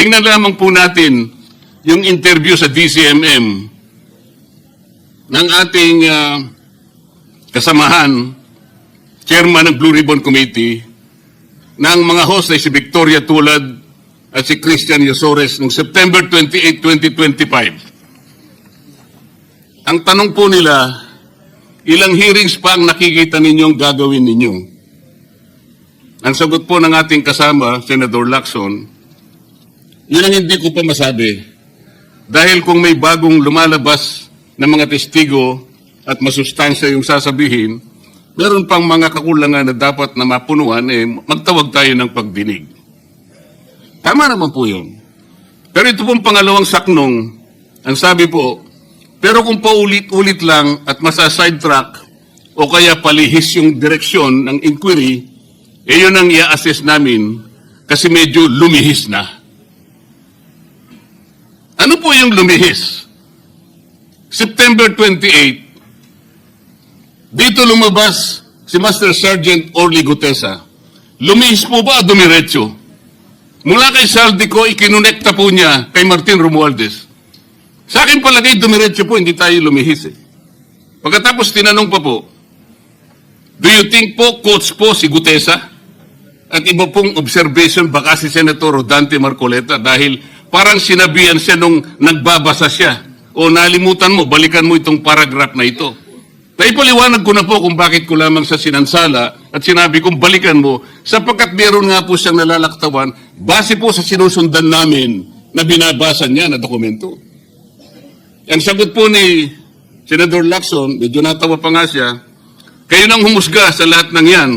tingnan lamang po natin yung interview sa DCMM ng ating ah, kasamahan, chairman ng Blue Ribbon Committee, ng mga host ay si Victoria Tulad at si Christian Yosores noong September 28, 2025. Ang tanong po nila, ilang hearings pa ang nakikita ninyong gagawin ninyo? Ang sagot po ng ating kasama, Senator Lacson, yun ang hindi ko pa masabi. Dahil kung may bagong lumalabas na mga testigo at masustansya yung sasabihin, meron pang mga kakulangan na dapat na mapunuan, eh, magtawag tayo ng pagdinig. Tama naman po yun. Pero ito pong pangalawang saknong, ang sabi po, pero kung paulit-ulit lang at masa-sidetrack o kaya palihis yung direksyon ng inquiry, eh yun ang i-assess namin kasi medyo lumihis na. Po yung lumihis? September 28, dito lumabas si Master Sergeant Orly Gutesa. Lumihis po ba dumiretso? Mula kay Saldico, ikinonekta po niya kay Martin Romualdez. Sa akin palagay, dumiretso po, hindi tayo lumihis eh. Pagkatapos tinanong pa po, do you think po, coach po si Gutesa? At iba pong observation, baka si Senator Rodante Marcoleta dahil parang sinabihan siya nung nagbabasa siya. O nalimutan mo, balikan mo itong paragraph na ito. Naipaliwanag ko na po kung bakit ko lamang sa sinansala at sinabi kong balikan mo sapagkat meron nga po siyang nalalaktawan base po sa sinusundan namin na binabasa niya na dokumento. Ang sagot po ni Senador Lacson, medyo natawa pa nga siya, kayo nang humusga sa lahat ng yan,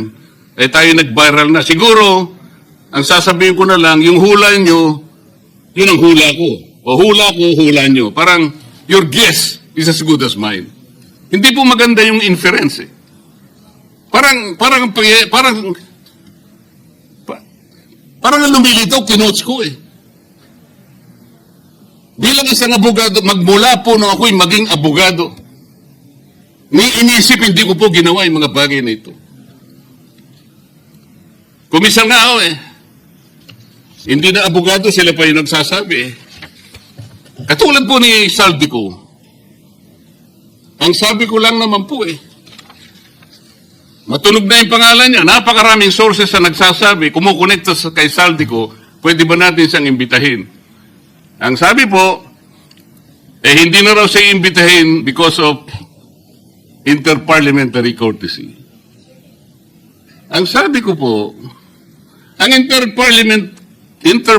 eh tayo nag-viral na. Siguro, ang sasabihin ko na lang, yung hula nyo, yun ang hula ko. O hula ko, hula nyo. Parang, your guess is as good as mine. Hindi po maganda yung inference eh. Parang, parang, parang, pa- parang ang lumilitaw, kinotes ko eh. Bilang isang abogado, magmula po nung ako'y maging abogado, ni inisip, hindi ko po ginawa yung mga bagay na ito. Kumisang nga ako eh. Hindi na abogado, sila pa yung nagsasabi eh. Katulad po ni Saldico, ang sabi ko lang naman po eh, matunog na yung pangalan niya, napakaraming sources na nagsasabi, kumukonekta sa kay Saldico, pwede ba natin siyang imbitahin? Ang sabi po, eh hindi na raw siya imbitahin because of interparliamentary courtesy. Ang sabi ko po, ang interparliament, Inter